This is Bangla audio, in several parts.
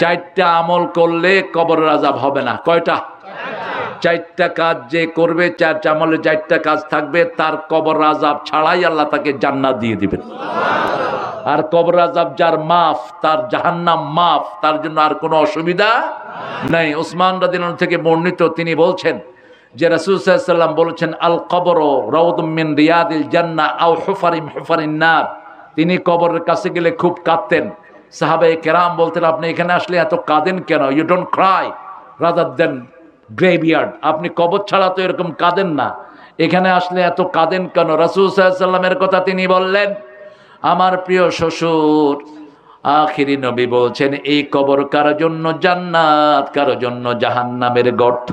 চারটা আমল করলে কবরের রাজাব হবে না। কয়টা? চারটা কাজ যে করবে চারটা আমলে চারটা কাজ থাকবে, তার কবর রাজাব ছাড়াই আল্লাহ তাকে জান্নাত দিয়ে দিবেন। আর কবর রাজাব যার মাফ, তার জাহান্নাম মাফ, তার জন্য আর কোনো অসুবিধা নাই। ওসমান রাদিন থেকে বর্ণিত তিনি বলছেন যে রাসূল সাল্লাম বলেছেন, আল কবর রাউদুম মিন রিয়াদিল জান্নাহ আও হুফারিম হুফারিন তিনি কবরের কাছে গেলে খুব কাঁদতেন। সাহাবে কেরাম বলতেন, আপনি এখানে আসলে এত কাঁদেন কেন? You don't cry rather then graveyard আপনি কবর ছাড়া তো এরকম কাঁদেন না। এখানে আসলে এত কাঁদেন কেন? রাসুল সাল্লামের কথা তিনি বললেন, আমার প্রিয় শ্বশুর, আখিরি নবী বলছেন, এই কবর কারও জন্য জান্নাত, কারও জন্য জাহান্নামের গর্ত?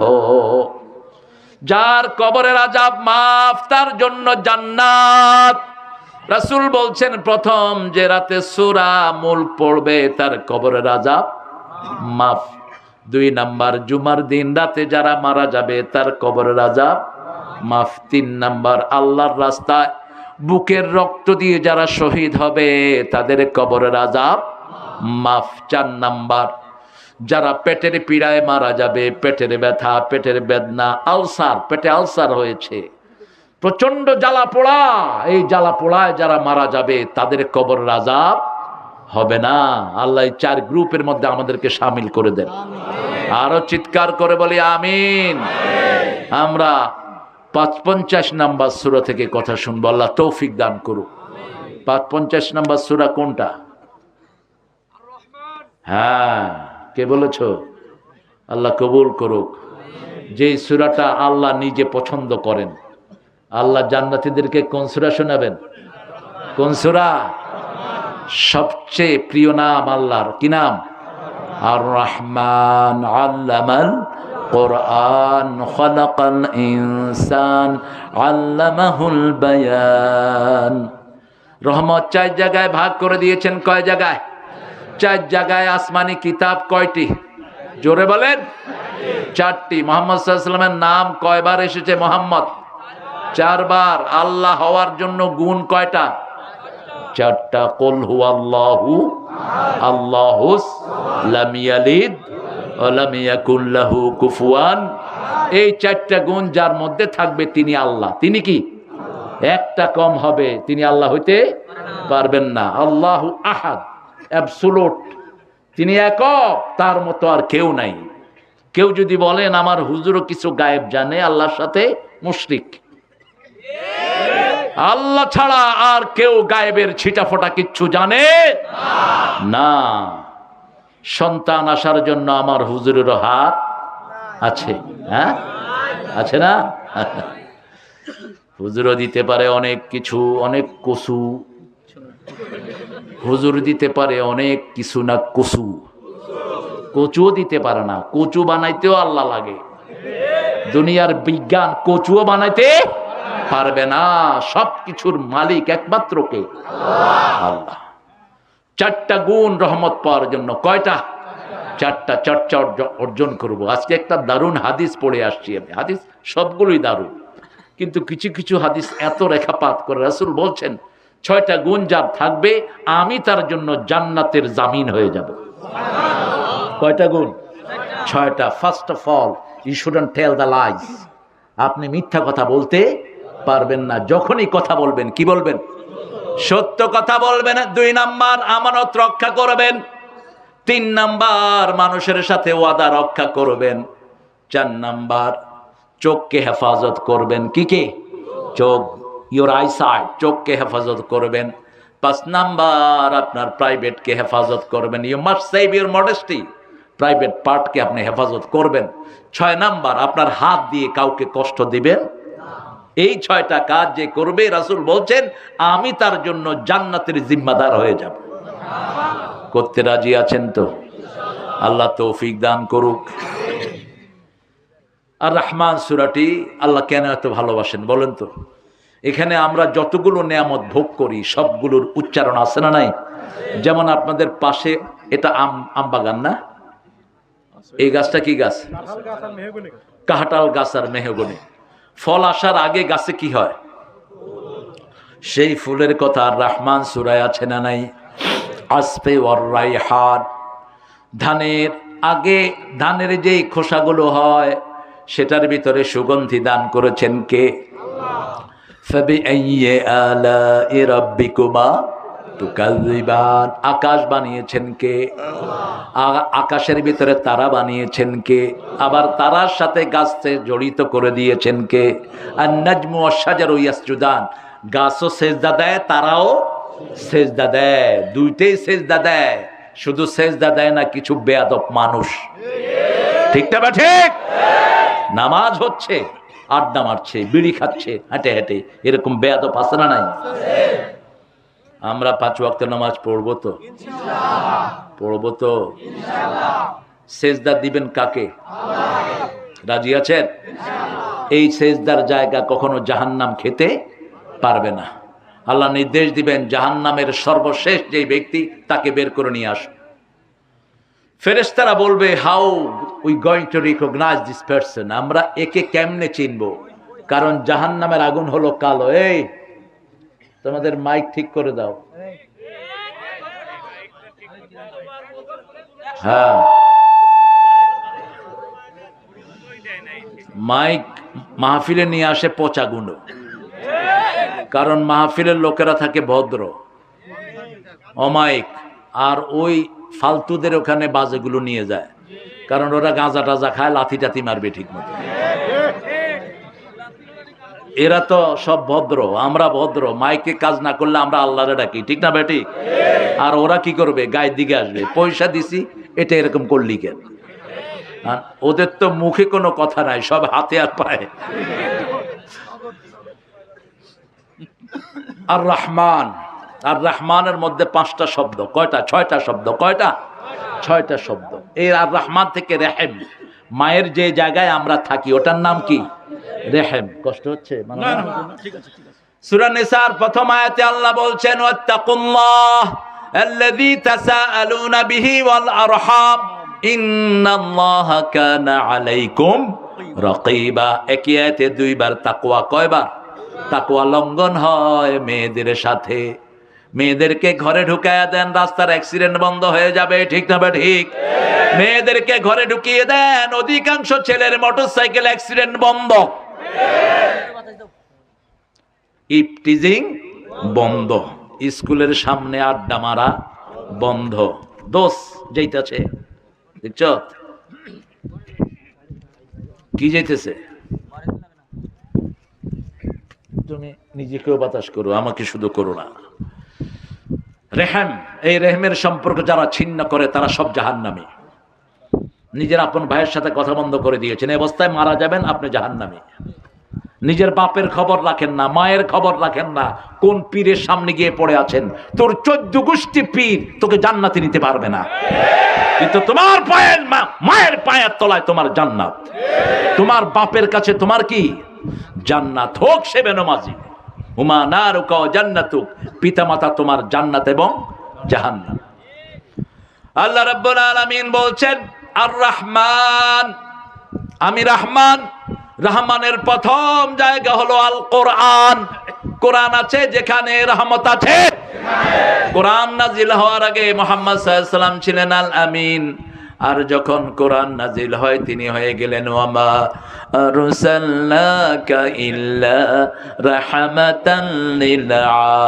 যার কবরের আজাব মাফ, তার জন্য জান্নাত। রাসূল বলছেন, প্রথম যে রাতে সূরা মূল পড়বে, তার কবরের রাজা মাফ। দুই নাম্বার, জুমার দিন রাতে যারা মারা যাবে, তার কবরের রাজা মাফ। তিন নাম্বার, আল্লাহর রাস্তায় বুকের রক্ত দিয়ে যারা শহীদ হবে, তাদের কবরের রাজা মাফ। চার নাম্বার, যারা পেটের পীড়ায় মারা যাবে, পেটের ব্যথা, পেটের বেদনা, আলসার, পেটে আলসার হয়েছে। প্রচণ্ড জ্বালা পোড়া এই জ্বালা পোড়ায় যারা মারা যাবে, তাদের কবর রাজাব হবে না। আল্লাহ চার গ্রুপের মধ্যে আমাদেরকে সামিল করে দেন। আরও চিৎকার করে বলি, আমিন। আমরা পাঁচ পঞ্চাশ নাম্বার সুরা থেকে কথা শুনব। আল্লাহ তৌফিক দান করুক। পাঁচ পঞ্চাশ নাম্বার সুরা কোনটা? হ্যাঁ কে বলেছ? আল্লাহ কবুল করুক। যে সুরাটা আল্লাহ নিজে পছন্দ করেন। আল্লাহ জান্নাতীদেরকে কোন সুরা শোনাবেন? কোন সুরা? সবচেয়ে প্রিয় নাম আল্লাহর। কি নাম? আর রহমান আল্লামাল কোরআন। খলাকাল ইনসান আল্লামাহুল বায়ান। রহমত চার জায়গায় ভাগ করে দিয়েছেন কয় জায়গায়? চার জায়গায় আসমানি কিতাব কয়টি? জোরে বলেন। চারটি। মোহাম্মদ সাল্লামের নাম কয়বার এসেছে? মোহাম্মদ। চারবার আল্লাহ হওয়ার জন্য গুণ কয়টা? চারটা। কল হু আল্লাহু লাহু কুফুয়ান। এই চারটা গুণ যার মধ্যে থাকবে তিনি আল্লাহ। তিনি কি? একটা কম হবে। তিনি আল্লাহ হইতে পারবেন না। আল্লাহ আহাদ তিনি একক, তার মতো আর কেউ নাই। কেউ যদি বলেন, আমার হুজুরও কিছু গায়েব জানে, আল্লাহর সাথে মুশরিক। আল্লাহ ছাড়া আর কেউ গায়েবের ছিটা ফোটা কিচ্ছু জানে? না। সন্তান আসার জন্য আমার হুজুরের হাত আছে হ্যাঁ? আছে না? হুজুরও দিতে পারে অনেক কিছু, অনেক কসু। হুজুর দিতে পারে অনেক কিছু না কচু কচুও দিতে পারে না। কচু বানাইতেও আল্লাহ লাগে। দুনিয়ার বিজ্ঞান কচুও বানাইতে পারবে না সব কিছুর মালিক একমাত্র কে? আল্লাহ। চারটা গুণ রহমত পাওয়ার জন্য কয়টা? চারটা চর্চা অর্জ- অর্জন করব। আজকে একটা দারুণ হাদিস পড়ে আসছি আমি। হাদিস সবগুলোই দারুণ। কিন্তু কিছু কিছু হাদিস এত রেখাপাত করে রাসুল বলছেন, ছয়টা গুণ যার থাকবে, আমি তার জন্য জান্নাতের জামিন হয়ে যাব। কয়টা গুণ? ছয়টা। First of all you shouldn't tell the lies আপনি মিথ্যা কথা বলতে পারবেন না। যখনই কথা বলবেন, কি বলবেন? সত্য কথা বলবেন, দুই নাম্বার আমানত রক্ষা করবেন, তিন নাম্বার মানুষের সাথে ওয়াদা রক্ষা করবেন, চার নাম্বার চোখকে হেফাজত করবেন, কি কি? চোখ ইউর আইসাইট চোখকে হেফাজত করবেন, পাঁচ নাম্বার আপনার প্রাইভেটকে হেফাজত করবেন you must save your modesty private পার্টকে আপনি হেফাজত করবেন, ছয় নাম্বার আপনার হাত দিয়ে কাউকে কষ্ট দিবেন এই ছয়টা কাজ যে করবে রাসূল বলছেন, আমি তার জন্য জান্নাতের জিম্মাদার হয়ে যাব। করতে রাজি আছেন তো? আল্লাহ তৌফিক দান করুক। আর রহমান সুরাটি আল্লাহ কেন এত ভালোবাসেন বলেন তো? এখানে আমরা যতগুলো নিয়ামত ভোগ করি, সবগুলোর উচ্চারণ আছে না নাই? যেমন আপনাদের পাশে এটা আম আম বাগান না? এই গাছটা কি গাছ? কাহাটাল গাছ আর মেহগনি। ফল আসার আগে গাছে কি হয়? সেই ফুলের কথা রহমান রাহমান সুরায় আছে না নাই? আসপে ওর রাইহান। ধানের আগে ধানের যেই খোসাগুলো হয়, সেটার ভিতরে সুগন্ধি দান করেছেন কে? ফবি আলা এ আকাশ বানিয়েছেন কে? আকাশের ভিতরে তারা বানিয়েছেন কে? আবার তারার সাথে গাছতে জড়িত করে দিয়েছেন কে? আর নাজমু অসাজার ইয়াসুদান গাছও সেজদা দেয়, তারাও সেজদা দেয়। দুইটাই সেজদা দেয়। শুধু সেজদা দেয় না, কিছু বেয়াদব মানুষ। ঠিকটা বা ঠিক? নামাজ হচ্ছে, আড্ডা মারছে, বিড়ি খাচ্ছে, হাঁটে হাঁটে। এরকম বেয়াদব আসে না নাই? আমরা পাঁচ ওয়াক্ত নামাজ পড়ব তো? পড়ব তো? সেজদা দিবেন কাকে? রাজি আছেন? এই সেজদার জায়গা কখনো জাহান্নাম খেতে পারবে না। আল্লাহ নির্দেশ দিবেন জাহান্নামের সর্বশেষ যে ব্যক্তি তাকে বের করে নিয়ে আস ফেরেস্তারা বলবে how we going to recognize this person আমরা একে কেমনে চিনব? কারণ জাহান্নামের আগুন হলো কালো। এই তোমাদের মাইক ঠিক করে দাও। হ্যাঁ। মাইক মাহফিলে নিয়ে আসে পচা গুঁড়ো। কারণ মাহফিলের লোকেরা থাকে ভদ্র। অমায়িক। আর ওই ফালতুদের ওখানে বাজেগুলো নিয়ে যায়। কারণ ওরা গাঁজা টাজা খায়, লাথি টাথি মারবে ঠিক মতো এরা তো সব ভদ্র, আমরা ভদ্র, মাইকে কাজ না করলে আমরা আল্লাহরে ডাকি, ঠিক না বেটি? আর ওরা কি করবে? গায়ের দিকে আসবে। পয়সা দিছি, এটা এরকম করলি কেন? ওদের তো মুখে কোনো কথা নাই, সব হাতে আর পায়ে। আর রহমান, আর রহমানের মধ্যে পাঁচটা শব্দ, কয়টা? ছয়টা শব্দ, কয়টা? ছয়টা শব্দ। এই আর রহমান থেকে রেহেম। মায়ের যে জায়গায় আমরা থাকি ওটার নাম কি? রেহেম। কষ্ট হচ্ছে? মানে প্রথম আয়াতে আল্লাহ বলছেন ওয়াত্তাকুল্লাহ আল্লাযী তাসাআলুনা বিহি ওয়াল আরহাম। ইন্নাল্লাহা কানা আলাইকুম রাকীবা। একই আয়াতে দুইবার তাকওয়া কয়বার? তাকওয়া লঙ্ঘন হয় মেয়েদের সাথে। মেয়েদেরকে ঘরে ঢুকায়া দেন, রাস্তার অ্যাক্সিডেন্ট বন্ধ হয়ে যাবে, ঠিক না ঠিক মেয়েদেরকে ঘরে ঢুকিয়ে দেন, অধিকাংশ ছেলের মোটরসাইকেল অ্যাক্সিডেন্ট বন্ধ। ইপটিজিং বন্ধ। স্কুলের সামনে আড্ডা মারা, বন্ধ। দোষ যেইতাছে, দেখছ? কি যাইতেছে? তুমি নিজেকেও বাতাস করো, আমাকে শুধু করো না। রেহেম, এই রেহেমের সম্পর্ক যারা ছিন্ন করে, তারা সব জাহান্নামী। নিজের আপন ভাইয়ের সাথে কথা বন্ধ করে দিয়েছেন। এই অবস্থায় মারা যাবেন, আপনি জাহান্নামী। নিজের বাপের খবর রাখেন না, মায়ের খবর রাখেন না। কোন পীরের সামনে গিয়ে পড়ে আছেন? তোর চোদ্দ গোষ্ঠী পীর, তোকে জান্নাতে নিতে পারবে না। কিন্তু তোমার পায়ের মায়ের পায়ের তলায় তোমার জান্নাত। তোমার বাপের কাছে তোমার কি? জান্নাত হোক সে বেনমাজি। হুমা না রুকা জান্নাতুক। পিতামাতা তোমার জান্নাত এবং জাহান্নাম। আল্লাহ রাব্বুল আলামিন বলছেন আর রহমান আমি রহমান। রহমানের প্রথম জায়গা হলো আল কোরআন কোরআন আছে যেখানে রহমত আছে। কোরআন নাজিল হওয়ার আগে মোহাম্মদ সাল্লাম ছিলেন আল আমিন আর যখন কোরআন নাজিল হয়, তিনি হয়ে গেলেন, ওয়ামা আরসালনাকা ইল্লা রাহমাতান লিল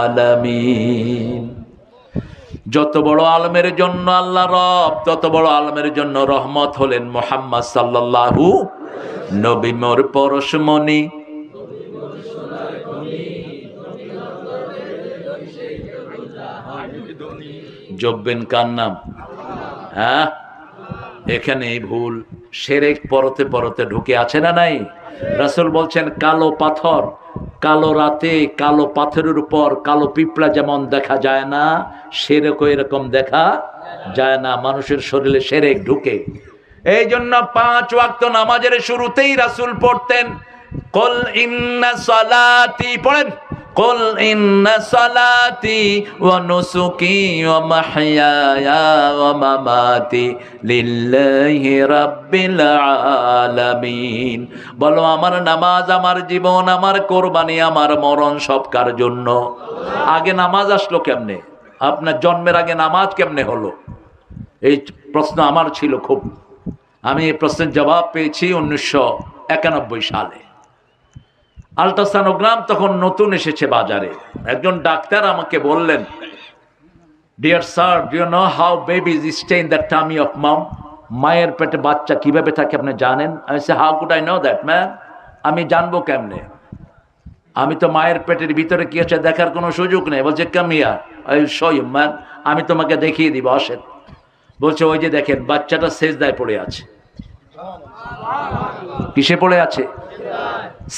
আলামিন। যত বড় আলমের জন্য আল্লাহ রব, তত বড় আলমের জন্য রহমত হলেন মোহাম্মদ সাল্লাল্লাহু নবী মোর পরশমণি। জব্বেন কার নাম? হ্যাঁ? এখানেই ভুল। সেরেক পরতে পরতে ঢুকে আছে না নাই? রাসূল বলছেন, কালো পাথর, কালো রাতে কালো পাথরের উপর কালো পিঁপড়া যেমন দেখা যায় না, সেরেকও এরকম দেখা যায় না। মানুষের শরীরে সেরেক ঢুকে। এই জন্য পাঁচ ওয়াক্ত নামাজের শুরুতেই রাসূল পড়তেন, কল ইন্না সালাতি, পড়েন। قل إن صلاتي ونسكي ومحياي ومماتي لله رب العالمين বলো আমার নামাজ আমার জীবন আমার কোরবানি আমার মরণ সব কার জন্য আগে নামাজ আসলো কেমনে আপনার জন্মের আগে নামাজ কেমনে হলো এই প্রশ্ন আমার ছিল খুব আমি এই প্রশ্নের জবাব পেয়েছি উনিশশো একানব্বই সালে আলট্রাসানোগ্রাম তখন নতুন এসেছে বাজারে। একজন ডাক্তার আমাকে বললেন dear sir do know how babies stay in the tummy of mum মায়ের পেটে বাচ্চা কীভাবে থাকে আপনি জানেন? আমি say how could I know that ma'am আমি জানব কেমনে? আমি তো মায়ের পেটের ভিতরে কি আছে দেখার কোনো সুযোগ নেই। বলছে come here I show you man আমি তোমাকে দেখিয়ে দিব, আসেন। বলছে, ওই যে দেখেন, বাচ্চাটা সেজদায় পড়ে আছে। কিসে পড়ে আছে?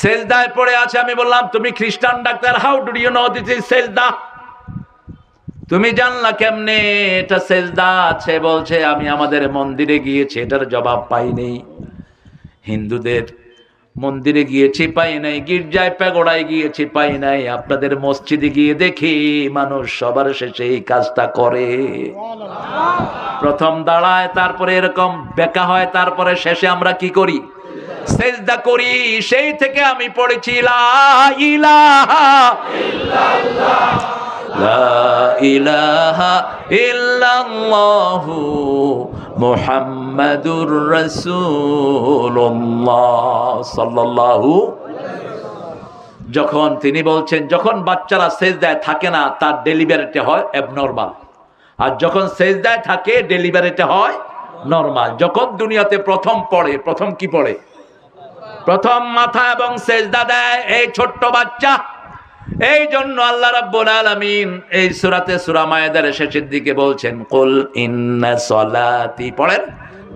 সেজদায় পড়ে আছে, আমি বললাম, তুমি Christian doctor how do you know this is সেজদা? তুমি জানলা কেমনে, এটা সেজদা আছে বলছে, আমি আমাদের মন্দিরে গিয়েছি, এটার জবাব পাইনি হিন্দুদের মন্দিরে গিয়েছি, পাই নাই। গির্জায় প্যাগোড়ায় গিয়েছি, পাই নাই। আপনাদের মসজিদে গিয়ে দেখি, মানুষ সবার শেষে এই কাজটা করে। প্রথম দাঁড়ায়, তারপরে এরকম বেকা হয়, তারপরে শেষে আমরা কি করি? সেজদা করি, সেই থেকে আমি পড়েছি, লা ইলাহা লা ইলাহা যখন তিনি বলছেন, যখন বাচ্চারা সেজদায় থাকে না, তার ডেলিভারিটা হয় অ্যাবনর্মাল আর যখন সেজদায় থাকে ডেলিভারিটা হয় নর্মাল যখন দুনিয়াতে প্রথম পড়ে, প্রথম কি পড়ে? প্রথম মাথা এবং সেজদা দেয় এই ছোট্ট বাচ্চা। এই জন্য আল্লাহ রাব্বুল আলামিন এই সূরাতে সূরা মায়েদার শেষের দিকে বলছেন, কুল ইন্না সলাতি, পড়েন,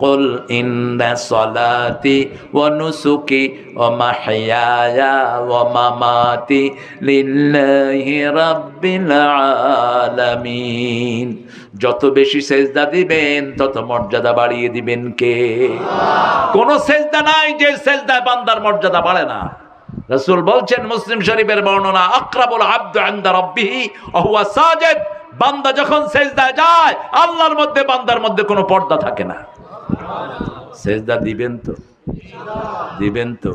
কুল ইন্না সলাতি ওয়া নুসুকি ওয়া মাহইয়ায়া ওয়া মামাতি লিল্লাহি রাব্বিল আলামিন। যত বেশি সেজদা দিবেন, তত মর্যাদা বাড়িয়ে দিবেন কে? কোন সেজদা নাই যে সেজদায় বান্দার মর্যাদা বাড়ে না। রসুল বলছেন, মুসলিম শরীফের বর্ণনা, আকরাবুল আব্দু আনদা রাব্বিহি ওয়া হুয়া সাজিদ। বান্দা যখন সেজদায় যায়, আল্লাহর মধ্যে, বান্দার মধ্যে কোনো পর্দা থাকে না। সেজদা দিবেন তো? দিবেন তো?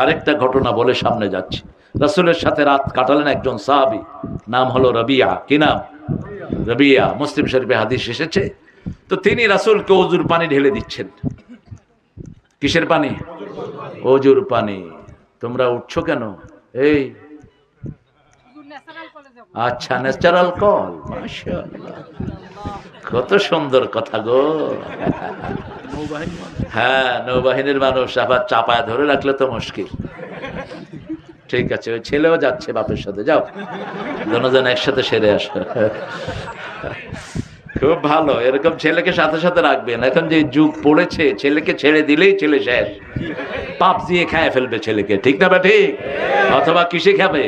আরেকটা ঘটনা বলে সামনে যাচ্ছি। রসুলের সাথে রাত কাটালেন একজন সাহাবী, নাম হলো রবিয়া। কি নাম? রবিয়া। মুসলিম শরীফে হাদিস এসেছে। তো তিনি রাসূলকে অজুর পানি ঢেলে দিচ্ছেন। কিসের পানি? অজুর পানি। তোমরা উঠছো কেন? এই। আচ্ছা ন্যাচারাল কল কত সুন্দর কথা গো। হ্যাঁ নৌবাহিনীর মানুষ আবার চাপায় ধরে রাখলে তো মুশকিল। ঠিক আছে, ওই ছেলেও যাচ্ছে বাপের সাথে, যাও। দুজন একসাথে সেরে আসো। খুব ভালো, এরকম ছেলেকে সাথে সাথে রাখবেন এখন যে যুগ পড়েছে, ছেলেকে ছেড়ে দিলেই ছেলে শেষ। পাপ দিয়ে খায় ফেলবে ছেলেকে, ঠিক না বা ঠিক? অথবা কিসে খাবে?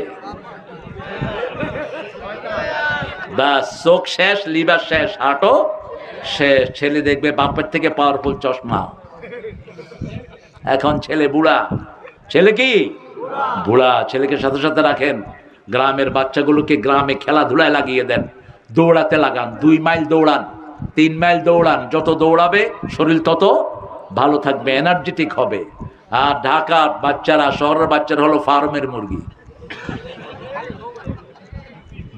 ব্যাস, চোখ শেষ, লিভার শেষ, হাঁটো, শেষ। ছেলে দেখবে বাপের থেকে পাওয়ারফুল চশমা। এখন ছেলে বুড়া। ছেলে কি? বুড়া ছেলেকে সাথে সাথে রাখেন। গ্রামের বাচ্চাগুলোকে গ্রামে খেলাধুলায় লাগিয়ে দেন। দৌড়াতে লাগান, দুই মাইল দৌড়ান, তিন মাইল দৌড়ান। যত দৌড়াবে, শরীর তত ভালো থাকবে এনার্জেটিক হবে। আর ঢাকার বাচ্চারা, শহরের বাচ্চারা হলো ফার্মের মুরগি।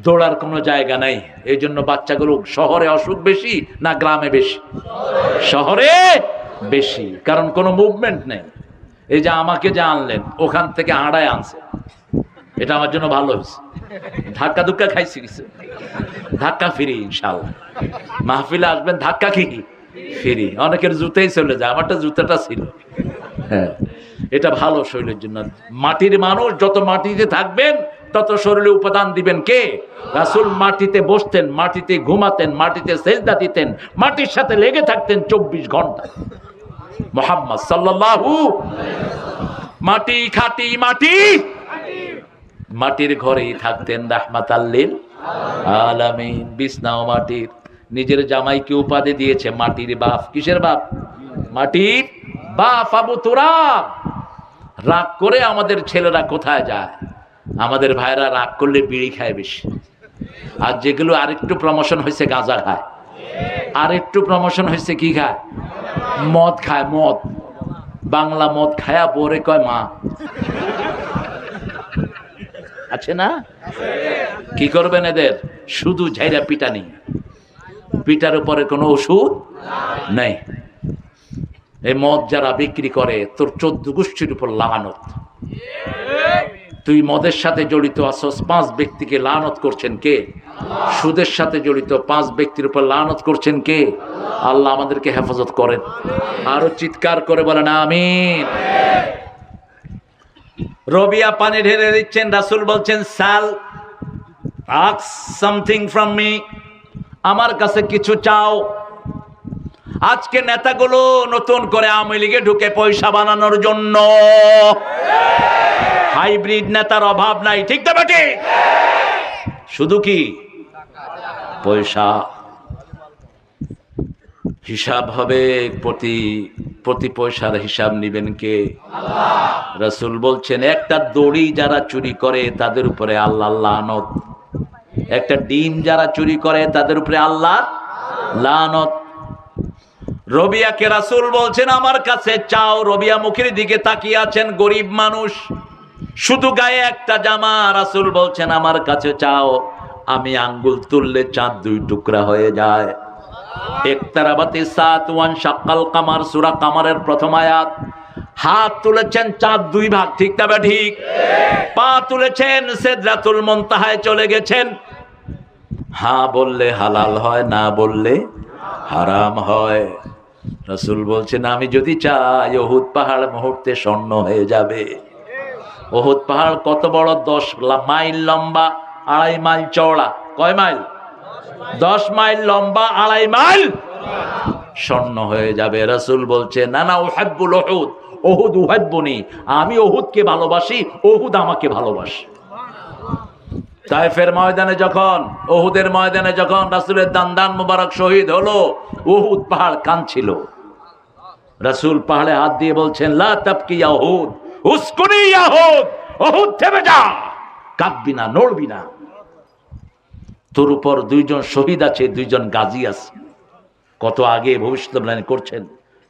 দৌড়ার কোনো জায়গা নাই। এই জন্য বাচ্চাগুলো শহরে অসুখ বেশি না গ্রামে বেশি? শহরে বেশি, কারণ কোনো মুভমেন্ট নেই। এই যে আমাকে যে আনলেন, ওখান থেকে আড়ায় আনছে। এটা আমার জন্য ভালো হয়েছে। ধাক্কা ধুক্কা খাইছি কিছু। ধাক্কা ফিরি ইনশাল্লাহ মাহফিলে আসবেন, ধাক্কা কি? ফিরি। অনেকের জুতেই চলে যায়, আমারটা জুতাটা ছিল। হ্যাঁ। এটা ভালো শরীরের জন্য। মাটির মানুষ যত মাটিতে থাকবেন, তত শরীরে উপাদান দিবেন কে? রাসুল মাটিতে বসতেন, মাটিতে ঘুমাতেন, মাটিতে সেজদা দিতেন, মাটির সাথে লেগে থাকতেন চব্বিশ ঘণ্টা। মোহাম্মদ সাল্লাল্লাহু মাটি খাটি মাটি। মাটির ঘরেই থাকতেন রাহমাত আল্লিল আলামিন। বিছনাও মাটির। নিজের জামাইকে উপাধি দিয়েছে মাটির বাপ। কিসের বাপ? মাটির বাপ আবু তোরা রাগ করে আমাদের ছেলেরা কোথায় যায়? আমাদের ভাইরা রাগ করলে বিড়ি খায় বেশি। আর যেগুলো আরেকটু প্রমোশন হয়েছে গাঁজা খায়। আর একটু প্রমোশন হয়েছে কি খায়? মদ খায়, মদ। বাংলা মদ খায়া পরে কয় মা। আছে না? কি করবেন এদের? শুধু ঝাইরা পিটানি পিটার উপরে কোনো ওষুধ নেই। এই মদ যারা বিক্রি করে, তোর চোদ্দ গোষ্ঠীর উপর লাগানত তুই মদের সাথে জড়িত আসস পাঁচ ব্যক্তিকে লানত করছেন কে? সুদের সাথে জড়িত পাঁচ ব্যক্তির উপর লানত করছেন কে? আল্লাহ আমাদেরকে হেফাজত করেন। আরও চিৎকার করে বলেন, আমিন। রবিয়া পানি ঢেলে দিচ্ছেন, রাসুল বলছেন, সাল সামথিং ফ্রম মি। আমার কাছে কিছু চাও। আজকে নেতাগুলো নতুন করে আওয়ামী লীগে ঢুকে পয়সা বানানোর জন্য। হাইব্রিড নেতার অভাব নাই, ঠিক তো বেটি? শুধু কি? পয়সা। হিসাব হবে প্রতি প্রতি পয়সার হিসাব নিবেন কে? রসুল বলছেন, একটা দড়ি যারা চুরি করে, তাদের উপরে আল্লাহ লানত। একটা ডিম যারা চুরি করে, তাদের উপরে আল্লাহ লানত। রবিয়াকে রাসুল বলছেন, আমার কাছে চাও, রবিয়া মুখের দিকে তাকিয়ে আছেন, গরিব মানুষ। শুধু গায়ে একটা জামা, রাসুল বলছেন, আমার কাছে চাও, আমি আঙ্গুল তুললে চাঁদ দুই টুকরা হয়ে যায়। একতারাবাতি সাত, ওয়ান সাক্কাল কামার, সুরা কামারের প্রথম আয়াত। হাত তুলেছেন চাঁদ দুই ভাগ, ঠিক ঠিক? পা তুলেছেন চলে গেছেন। হ্যাঁ বললে হালাল হয়, না বললে হারাম হয়। রসুল বলছেন, আমি যদি চাই ওহুদ পাহাড় মুহূর্তে স্বর্ণ হয়ে যাবে। ওহুদ পাহাড় কত বড়? দশ মাইল লম্বা, আড়াই মাইল চওড়া। কয় মাইল? দশ মাইল লম্বা, আড়াই মাইল। স্বর্ণ হয়ে যাবে। রসুল বলছে, না না ওহাব্বুল ওহুদ। ওহুদ উহাব্বনি। আমি ওহুদকে ভালোবাসি, ওহুদ আমাকে ভালোবাসে। তাইফের ময়দানে যখন, ওহুদের ময়দানে যখন রাসুলের দান দান মুবারক শহীদ হলো, ওহুদ পাহাড় কাঁদছিল। রাসুল পাহাড়ে হাত দিয়ে বলছেন, লা তাবকি ইয়া ওহুদ। কাঁদবি না, নড়বি না। তোর উপর দুইজন শহীদ আছে, দুইজন গাজী আছে। কত আগে ভবিষ্যৎবাণী করছেন?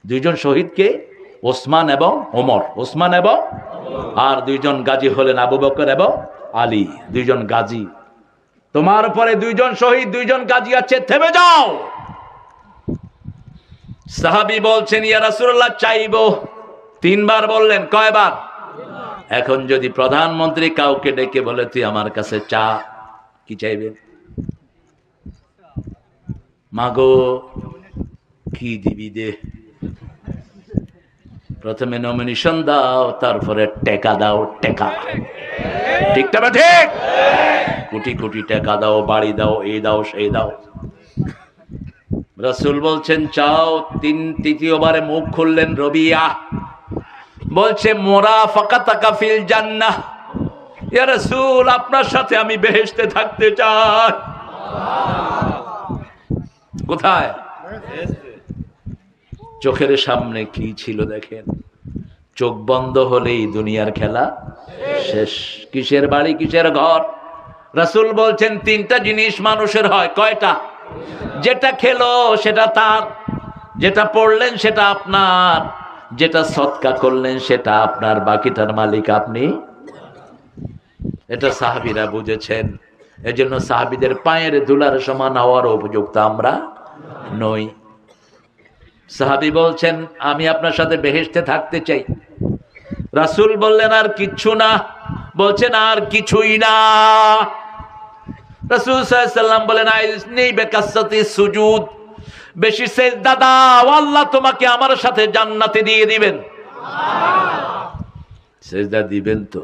দুইজন শহীদকে ওসমান এবং ওমর। ওসমান এবং আর দুইজন গাজী হলেন আবু বকর এবং আলী। দুইজন গাজী। তোমার পরে দুইজন শহীদ, দুইজন গাজী আছে, থেমে যাও। সাহাবি বলছেন, ইয়া রাসূলুল্লাহ, চাইব তিনবার বললেন, কয়বার? এখন যদি প্রধানমন্ত্রী কাউকে ডেকে বলে, তুই আমার কাছে চা, কি চাইবে? মাগো, কি দিবি দে? প্রথমে নমিনেশন দাও, তারপরে টেকা দাও, টেকা। ঠিকটা বা ঠিক? কোটি কোটি টাকা দাও, বাড়ি দাও, এই দাও, সেই দাও। রসুল বলছেন, চাও। তিন তৃতীয়বারে মুখ খুললেন, রবিয়া। বলছে মোরা ফাঁকা তাকা ফিল জান্নাহ। ইয়া রসুল, আপনার সাথে আমি বেহেশতে থাকতে চাই। কোথায়? চোখের সামনে কি ছিল দেখেন? চোখ বন্ধ হলেই দুনিয়ার খেলা শেষ। কিসের বাড়ি, কিসের ঘর? রাসূল বলছেন, তিনটা জিনিস মানুষের হয়, কয়টা? যেটা খেলো সেটা তার, যেটা পড়লেন সেটা আপনার। যেটা সৎকা করলেন, সেটা আপনার বাকিটার মালিক আপনি? এটা সাহাবিরা বুঝেছেন। এজন্য সাহাবিদের পায়ের ধুলার সমান হওয়ার উপযুক্ত আমরা নই। সাহাবি বলছেন, আমি আপনার সাথে বেহেশতে থাকতে চাই। রাসূল বললেন, আর কিচ্ছু না। বলছেন, আর কিছুই না। রাসূল সাল্লাম বলেন আইসনি বেকাসাতি সুজুদ। বেশি সেজদা দাও আল্লাহ তোমাকে আমার সাথে জান্নাতে দিয়ে দিবেন। সেজদা দিবেন তো?